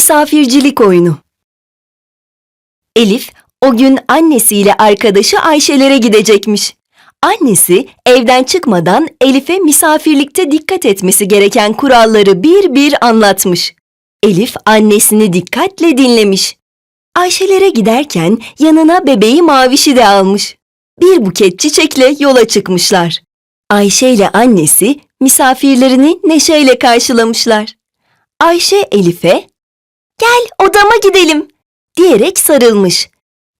Misafircilik oyunu. Elif o gün annesiyle arkadaşı Ayşelere gidecekmiş. Annesi evden çıkmadan Elif'e misafirlikte dikkat etmesi gereken kuralları bir bir anlatmış. Elif annesini dikkatle dinlemiş. Ayşelere giderken yanına bebeği Maviş'i de almış. Bir buket çiçekle yola çıkmışlar. Ayşe ile annesi misafirlerini neşeyle karşılamışlar. Ayşe Elif'e "Gel odama gidelim." diyerek sarılmış.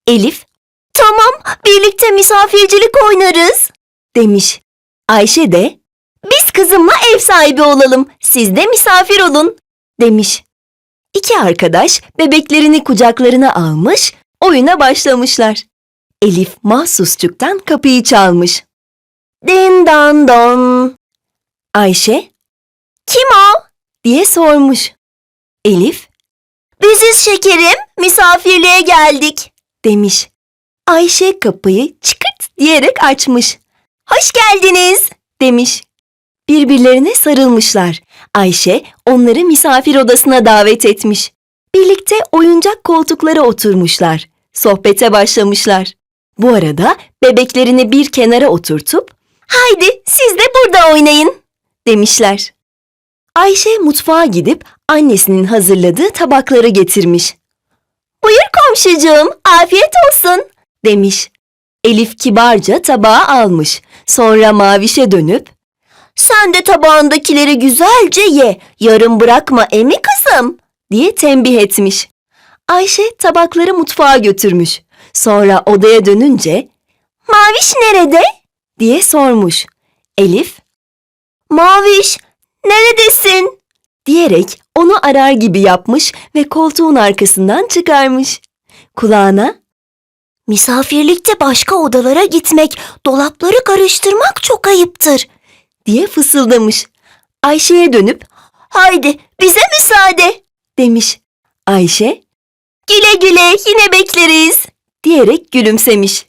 Elif "Tamam, birlikte misafircilik oynarız." demiş. Ayşe de "Biz kızımla ev sahibi olalım, siz de misafir olun." demiş. İki arkadaş bebeklerini kucaklarına almış, oyuna başlamışlar. Elif mahsusçuktan kapıyı çalmış. Din dan don. Ayşe, kim o? diye sormuş. Elif, biziz şekerim, misafirliğe geldik, demiş. Ayşe kapıyı çıkırt diyerek açmış. Hoş geldiniz, demiş. Birbirlerine sarılmışlar. Ayşe onları misafir odasına davet etmiş. Birlikte oyuncak koltuklara oturmuşlar. Sohbete başlamışlar. Bu arada bebeklerini bir kenara oturtup "Haydi siz de burada oynayın." demişler. Ayşe mutfağa gidip annesinin hazırladığı tabakları getirmiş. "Buyur komşucuğum, afiyet olsun." demiş. Elif kibarca tabağı almış. Sonra Maviş'e dönüp "Sen de tabağındakileri güzelce ye, yarım bırakma emi kızım." diye tembih etmiş. Ayşe tabakları mutfağa götürmüş. Sonra odaya dönünce "Maviş nerede?" diye sormuş. Elif "Maviş, neredesin?" diyerek onu arar gibi yapmış ve koltuğun arkasından çıkarmış. Kulağına "Misafirlikte başka odalara gitmek, dolapları karıştırmak çok ayıptır." diye fısıldamış. Ayşe'ye dönüp "Haydi bize müsaade." demiş. Ayşe "Güle güle yine bekleriz." diyerek gülümsemiş.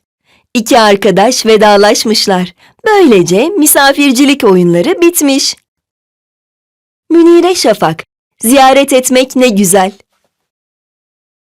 İki arkadaş vedalaşmışlar. Böylece misafircilik oyunları bitmiş. Münire Şafak, ziyaret etmek ne güzel.